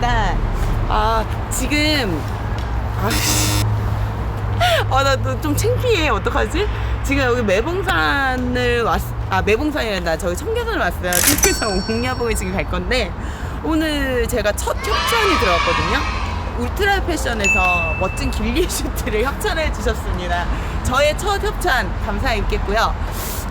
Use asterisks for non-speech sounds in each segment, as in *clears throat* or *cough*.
주씨입니다. 아, 지금, 아씨. 아, *laughs* 나좀 창피해. 어떡하지? 지금 여기 매봉산을 왔, 아, 매봉산이 아니라 저기 청계산을 왔어요. *laughs* 청계산 옥녀봉에 지금 갈 건데, 오늘 제가 첫 협찬이 들어왔거든요. 울트라 패션에서 멋진 길리 슈트를 협찬해 주셨습니다. 저의 첫 협찬 감사했겠고요.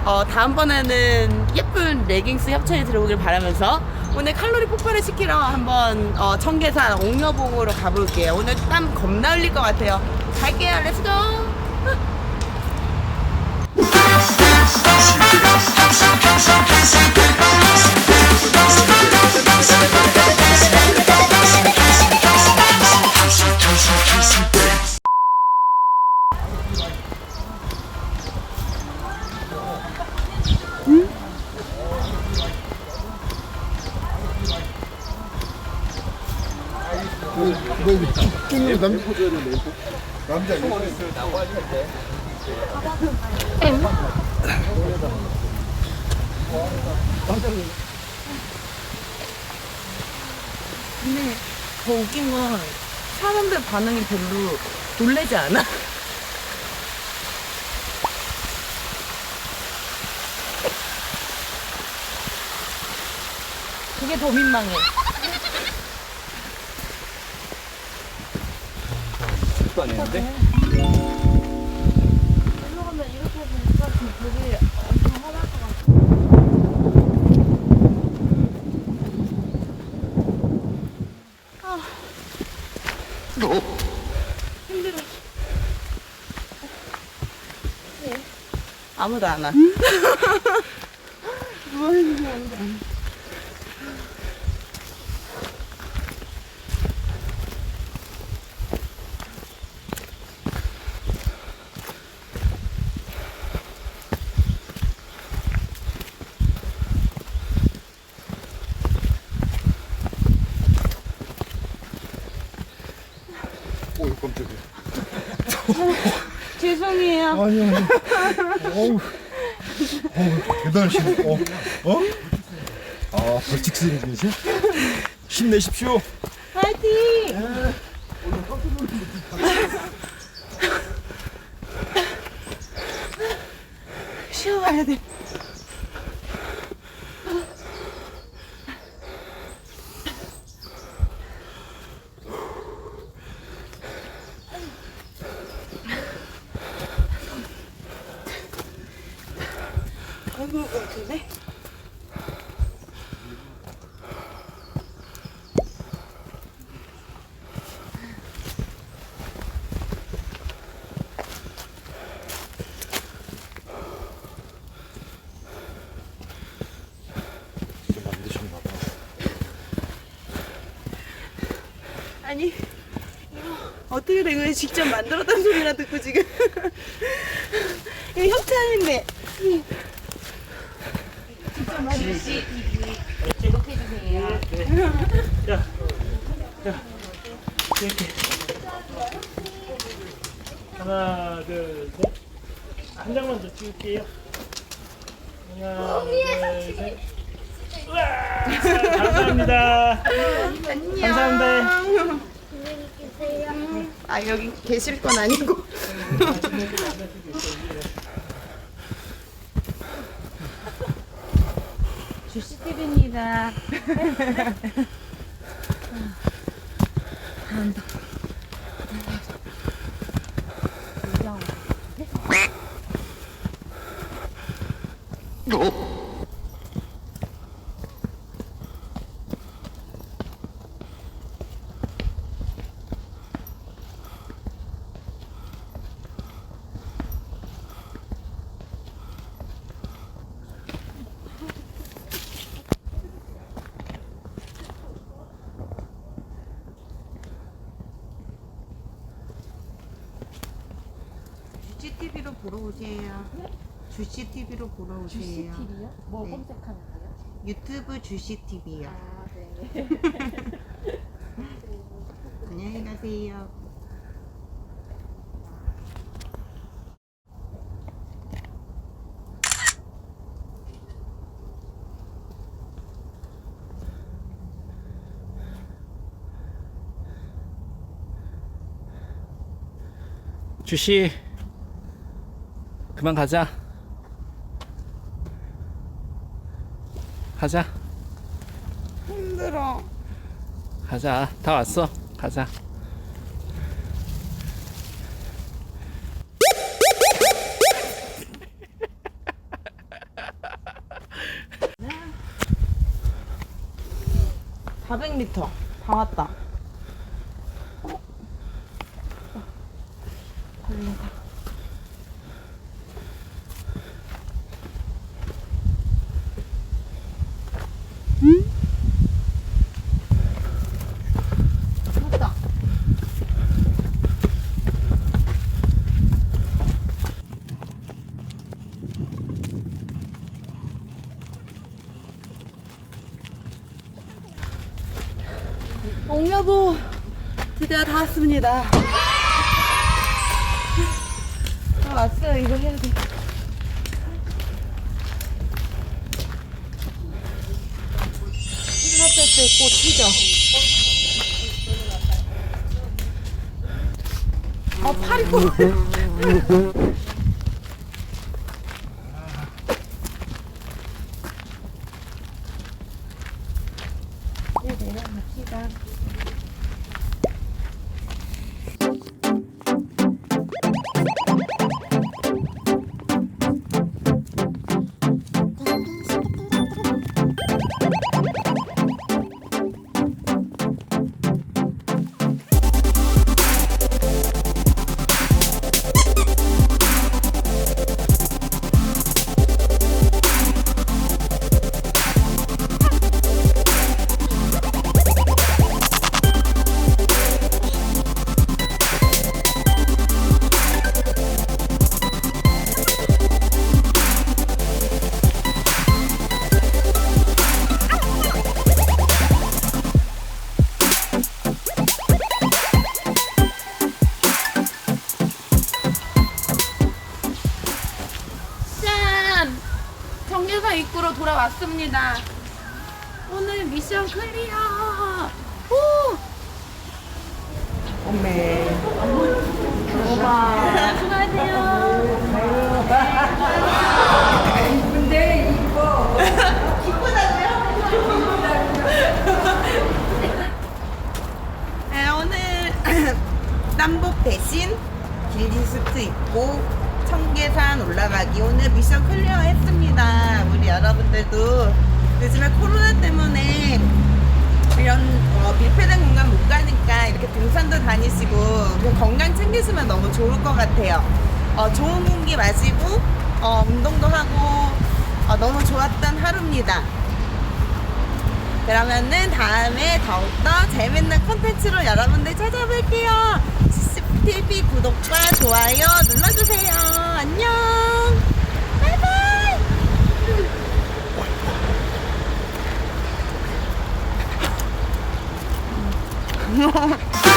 어, 다음번에는 예쁜 레깅스 협찬이 들어오길 바라면서 오늘 칼로리 폭발을 시키러 한번 어, 청계산 옥녀봉으로 가볼게요. 오늘 땀 겁나 흘릴 것 같아요. 갈게요. 렛츠고! 근데 더 웃긴 건 사람들 반응이 별로 놀래지 않아. *laughs* 그게 더 민망해. 힘들어. 아무도 안 와. *laughs* 뭐 하는지 아무도 안 와. 깜짝이야 *laughs* 죄송해요. 아니 아니 어우 어우 대단하시네 어? 어? 아 벌칙 분이세요? 힘내십시오 파이팅! *laughs* 쉬어가야 돼. 아이고, 것 같은데? 아니 이거 어떻게 된 거야? 직접 만들었다는 소리나 듣고 지금 *laughs* 이거 협찬인데 하나, 둘, 셋. 한 장만 더 찍을게요. 하나, 둘, 셋. 우와! 감사합니다. 감사합니다. 아 여기 계실 건 아니고 *laughs* 주시TV입니다. 주시 *laughs* GTV로 보러 오세요. 주시 TV로 보러 오세요. 주시 TV요? 뭐 네. 검색하면 돼요? 유튜브 주시 TV요. 아, 네. *laughs* 안녕히 가세요. 주시 그만 가자. 가자. 힘들어. 가자. 다 왔어. 가자. 사0 0 m 다 왔다. 옥여보 드디어 다 왔습니다. 다 왔어요. 이거 해야 돼. 힐라테스 꽃이죠. 어, 팔이 꼬 *laughs* 내려갑시다. 짠! 입구로 돌아왔습니다. 오늘 미션 클리어! 오! 오빠. 수고하세요. 근데 이뻐. 네, 오늘 *clears throat* 남복 대신 길리스트 입고 청계산 올라가기 오늘 미션 클리어 했습니다. 우리 여러분들도 요즘에 코로나 때문에 이런 어, 밀폐된 공간 못 가니까 이렇게 등산도 다니시고 그 건강 챙기시면 너무 좋을 것 같아요. 어, 좋은 공기 마시고 어, 운동도 하고 어, 너무 좋았던 하루입니다. 그러면은 다음에 더욱더 재밌는 콘텐츠로 여러분들 찾아뵐게요. CCTV 구독과 좋아요 눌러주세요. 안녕. 바이바이. *laughs*